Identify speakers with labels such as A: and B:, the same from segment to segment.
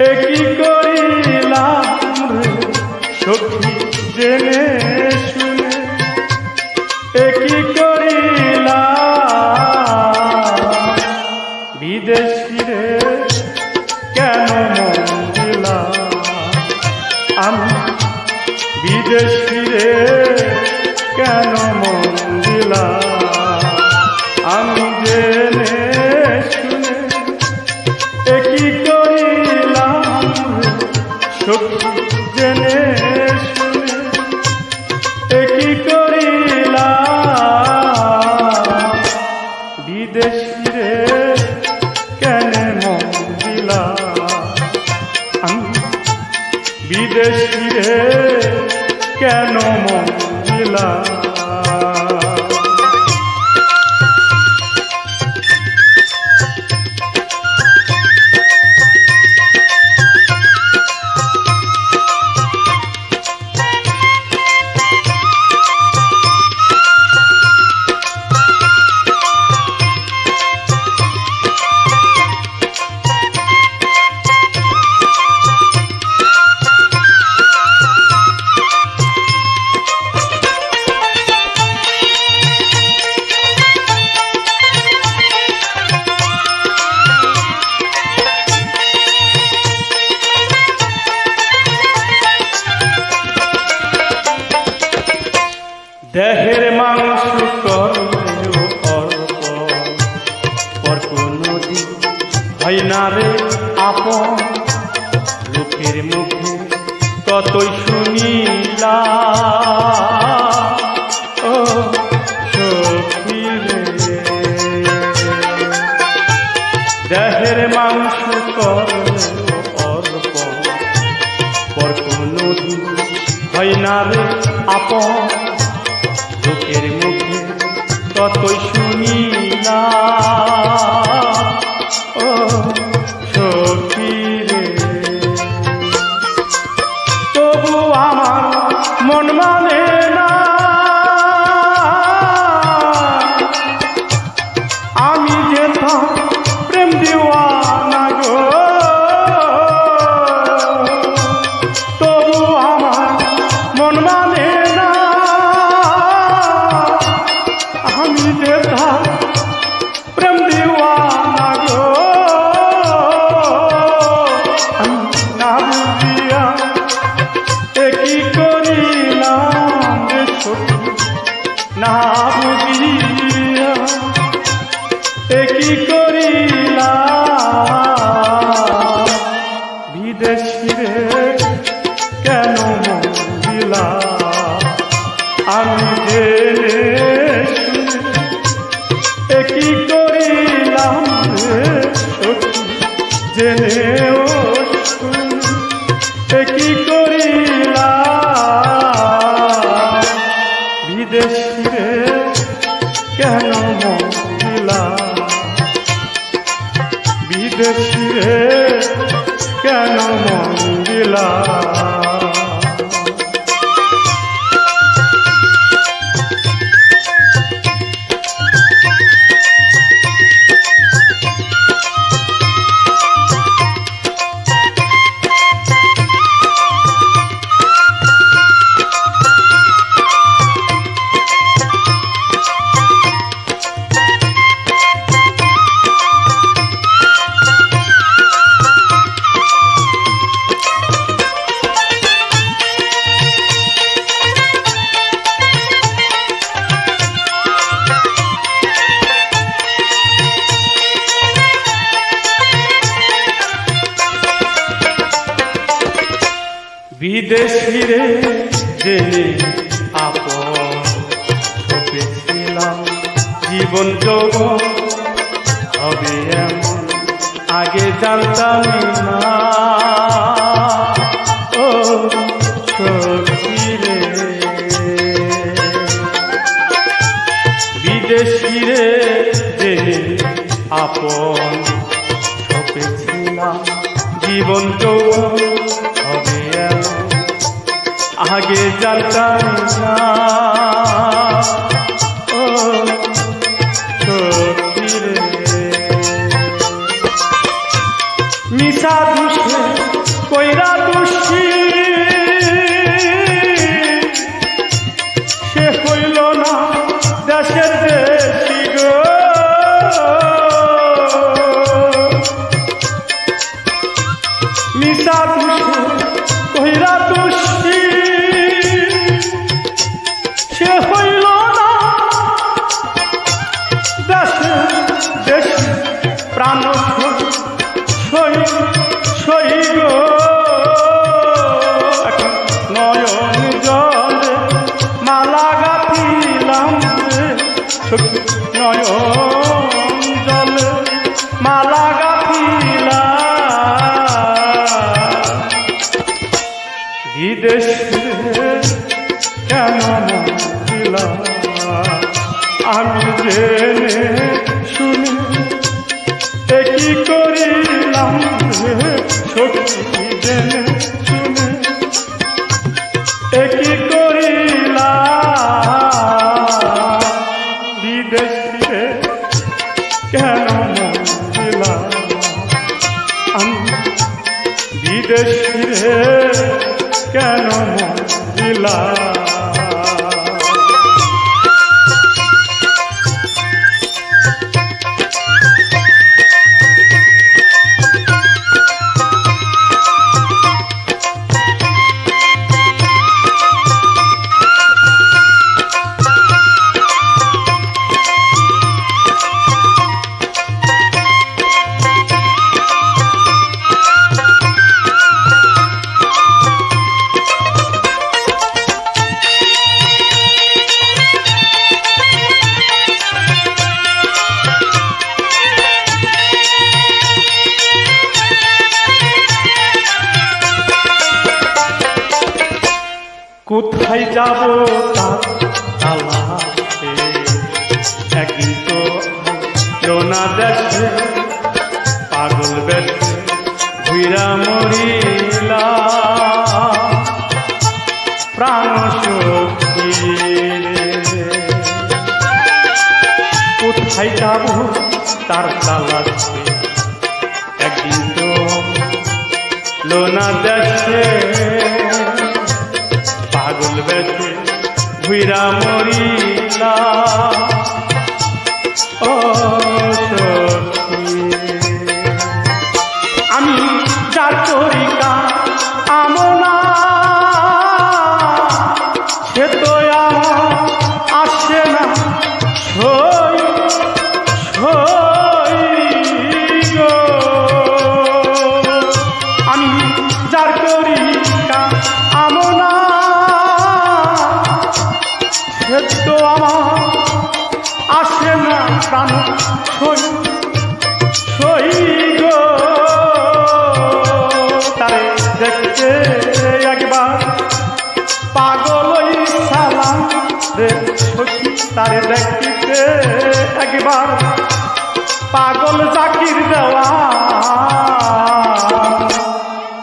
A: কি করিলাম রে? সখী জেনে শুনে। কি করিলাম? বিদেশিরে কেন মন দিলাম আমি বিদেশিরে কেন মন কতই শুনিলা ও সখিরে। মাংস কর অর্প পর কোনো হয় না রে আপন। লোকের মুখে কতই শুনিলা ও বিদেশ জেনে আপন জীবন যৌব হবে এমন আগে জানতাম না। আপন জীবন হবে এমন आगे जाता নয়ন জলে মালা গাঁথিলাম বিদেশে বিদেশে কেন দিলাম? কোথায় যাব তার তালাচ্ছে। একদিন তো লোনা দেখছে পাগল বেছে ভুইরা মরিলা। ও তারে দেখতে, একবার পাগল ওই সালাম রে সখী, তারে দেখতে, একবার। পাগল জাকির দেওয়া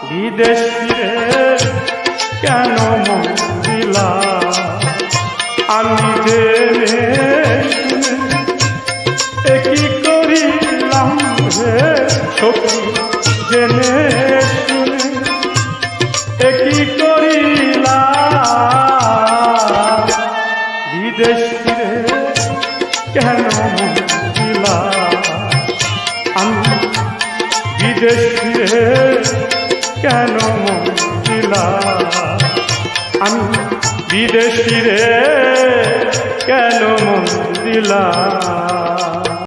A: বিদেশি কেন মন দিলা? আমি জেনে কেন দিলাম আমি বিদেশে কেন দিলাম আমি বিদেশি রে কেন দিলাম